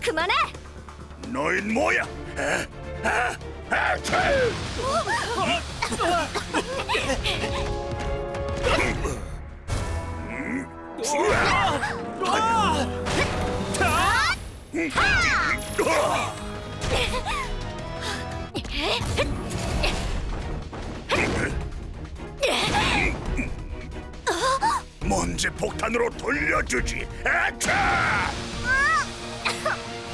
그만해! 너흰 뭐야? 에? 아, 아, 차! 먼지 폭탄으로 돌려주지. 아차!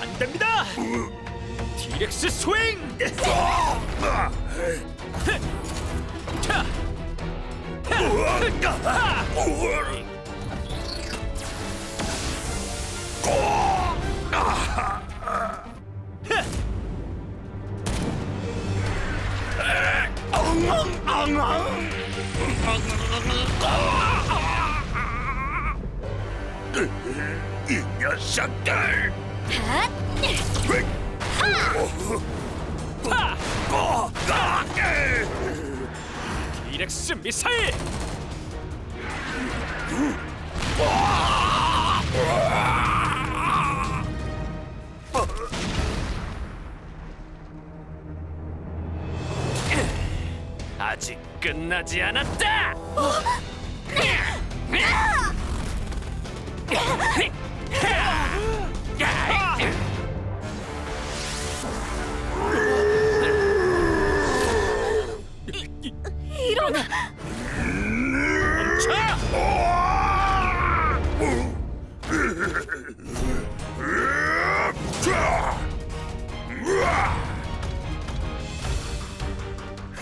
안 됩니다. 디렉스 스윙. 아! 차. 우와! 우와! 이 녀석들! 파. 디렉스 미사일. 아직 끝나지 않았다. 이런 차.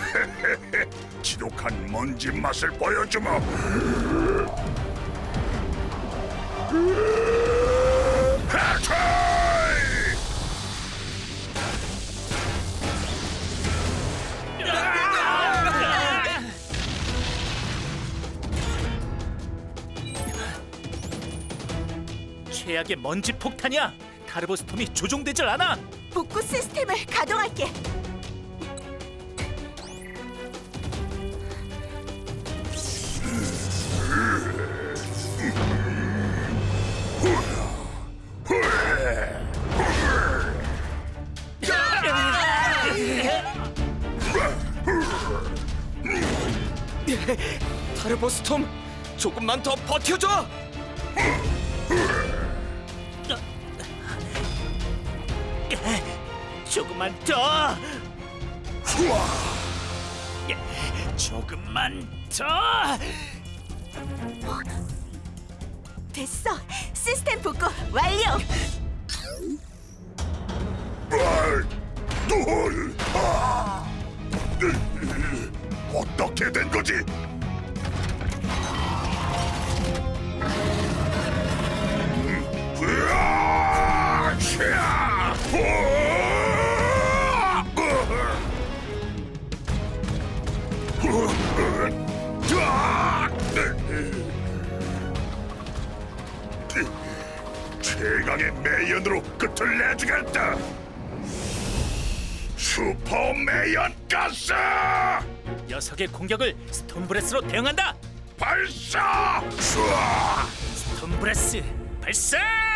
지독한 먼지 맛을 보여주마. 해체! 최악의 먼지 폭탄이야. 타르보스톰이 조종되질 않아. 복구 시스템을 가동할게. 타르보스톰 조금만 더 버텨줘. 조금만 더. 조금만 더. 됐어. 시스템 복구 완료. 둘, 아! 어떻게 된 거지? 최강의 매연으로 끝을 내주겠다. 슈퍼 매연 가스 녀석의 공격을 스톤브레스로 대응한다. 발사! 슈아! 스톤브레스 발사!